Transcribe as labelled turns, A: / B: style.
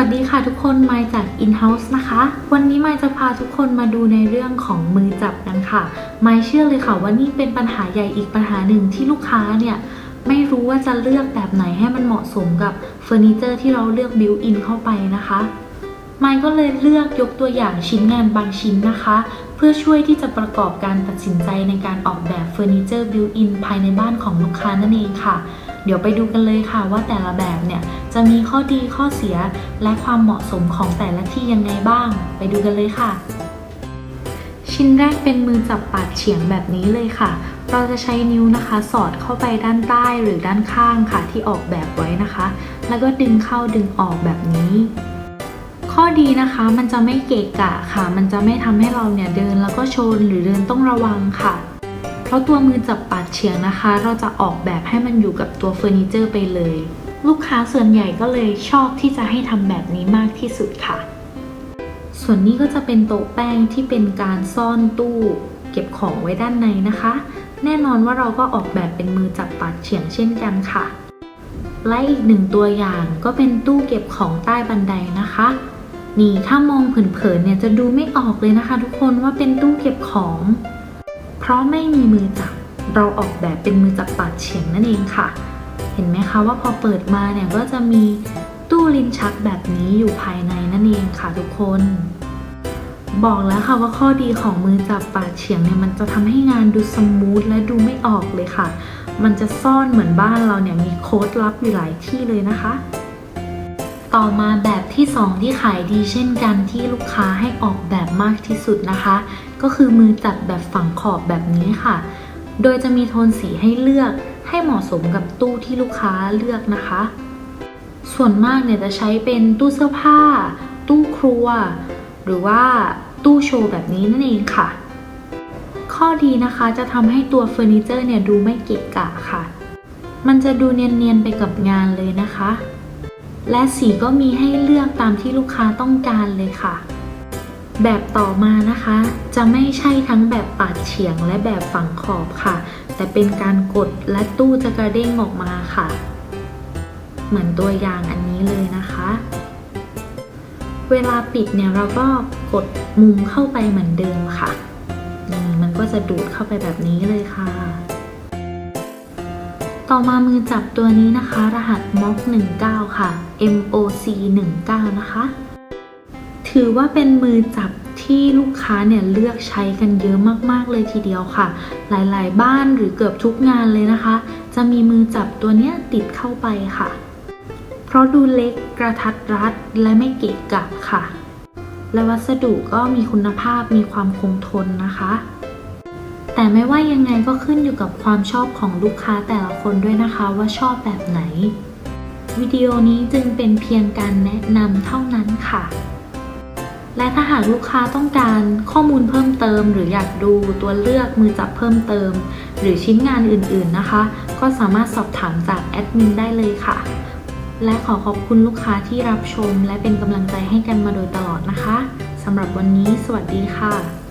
A: วัสดีค่ะทุกคนมาจาก InHouse นะคะ วันนี้มาจะพาทุกคนมาดูในเรื่องของมือจับกันค่ะมาเชื่อเลยค่ะว่านี่เป็นปัญหาใหญ่อีกปัญหาหนึ่งที่ลูกค้าเนี่ยไม่รู้ว่าจะเลือกแบบไหนให้มันเหมาะสมกับเฟอร์นิเจอร์ที่เราเลือกบิวอินเข้าไปนะคะมายก็เลยเลือกยกตัวอย่างชิ้นงานบางชิ้นนะคะ เพื่อช่วยที่จะประกอบการตัดสินใจในการออกแบบเฟอร์นิเจอร์บิวอินภายในบ้านของลูกค้านั่นเองค่ะ เดี๋ยวไปดูกันเลยค่ะว่าแต่ละแบบเนี่ยจะมีข้อดีข้อเสียและความเหมาะสมของแต่ละที่ยังไงบ้าง ไปดูกันเลยค่ะ ชิ้นแรกเป็นมือจับปาดเฉียงแบบนี้เลยค่ะ เราจะใช้นิ้วนะคะ สอดเข้าไปด้านใต้หรือด้านข้างค่ะที่ออกแบบไว้นะคะ แล้วก็ดึงเข้าดึงออกแบบนี้ข้อดีนะคะมันจะไม่เกะกะค่ะ มันจะไม่ทำให้เราเนี่ยเดินแล้วก็ชนหรือเดินต้องระวังค่ะาะตัวมือจับปาดเฉียงนะคะ เราจะออกแบบให้มันอยู่กับตัวเฟอร์นิเจอร์ไปเลย ลูกค้าส่วนใหญ่ก็เลยชอบที่จะให้ทำแบบนี้มากที่สุดค่ะ ส่วนนี้ก็จะเป็นโต๊ะแป้งที่เป็นการซ่อนตู้เก็บของไว้ด้านในนะคะ แน่นอนว่าเราก็ออกแบบเป็นมือจับปาดเฉียงเช่นกันค่ะและอีกหนึ่งตัวอย่างก็เป็นตู้เก็บของใต้บันไดนะคะ นี่ถ้ามองเผินๆเนี่ยจะดูไม่ออกเลยนะคะ ทุกคนว่าเป็นตู้เก็บของ เพราะไม่มีมือจับเราออกแบบเป็นมือจับปาดเฉียงนั่นเองค่ะ เห็นไหมคะว่าพอเปิดมาเนี่ยก็จะมีตู้ลิ้นชักแบบนี้อยู่ภายในนั่นเองค่ะทุกคน บอกแล้วค่ะว่าข้อดีของมือจับปาดเฉียงเนี่ยมันจะทำให้งานดูสมูทและดูไม่ออกเลยค่ะ มันจะซ่อนเหมือนบ้านเราเนี่ยมีโค้ดลับอยู่หลายที่เลยนะคะ ต่อมาแบบที่ 2 ที่ขายดีเช่นกันที่ลูกค้าให้ออกแบบมากที่สุดนะคะ ก็คือมือจับแบบฝังขอบแบบนี้ค่ะ โดยจะมีโทนสีให้เลือกให้เหมาะสมกับตู้ที่ลูกค้าเลือกนะคะ ส่วนมากเนี่ยจะใช้เป็นตู้เสื้อผ้า ตู้ครัว หรือว่าตู้โชว์แบบนี้นั่นเองค่ะ ข้อดีนะคะจะทำให้ตัวเฟอร์นิเจอร์เนี่ยดูไม่เกะกะค่ะ มันจะดูเนียนๆไปกับงานเลยนะคะ และสีก็มีให้เลือกตามที่ลูกค้าต้องการเลยค่ะ แบบต่อมานะคะ จะไม่ใช่ทั้งแบบปาดเฉียงและแบบฝังขอบค่ะ แต่เป็นการกดและตู้จะกระเด้งออกมาค่ะ เหมือนตัวอย่างอันนี้เลยนะคะ เวลาปิดเนี่ยเราก็กดมุมเข้าไปเหมือนเดิมค่ะนี่มันก็จะดูดเข้าไปแบบนี้เลยค่ะ ต่อมามือจับตัวนี้นะคะ รหัส MOC 19ค่ะ MOC 19นะคะ ถือว่าเป็นมือจับที่ลูกค้าเนี่ยเลือกใช้กันเยอะมากๆเลยทีเดียวค่ะ หลายๆ บ้านหรือเกือบทุกงานเลยนะคะ จะมีมือจับตัวเนี้ยติดเข้าไปค่ะ เพราะดูเล็กกระทัดรัดและไม่เกะกะค่ะ และวัสดุก็มีคุณภาพมีความคงทนนะคะ แต่ไม่ว่ายังไงก็ขึ้นอยู่กับความชอบของลูกค้าแต่ละคนด้วยนะคะว่าชอบแบบไหน วิดีโอนี้จึงเป็นเพียงการแนะนำเท่านั้นค่ะ และถ้าหากลูกค้าต้องการข้อมูลเพิ่มเติม หรืออยากดูตัวเลือกมือจับเพิ่มเติม หรือชิ้นงานอื่นๆนะคะ ก็สามารถสอบถามจากแอดมินได้เลยค่ะ และขอขอบคุณลูกค้าที่รับชม และเป็นกำลังใจให้กันมาโดยตลอดนะคะสำหรับวันนี้ สวัสดีค่ะ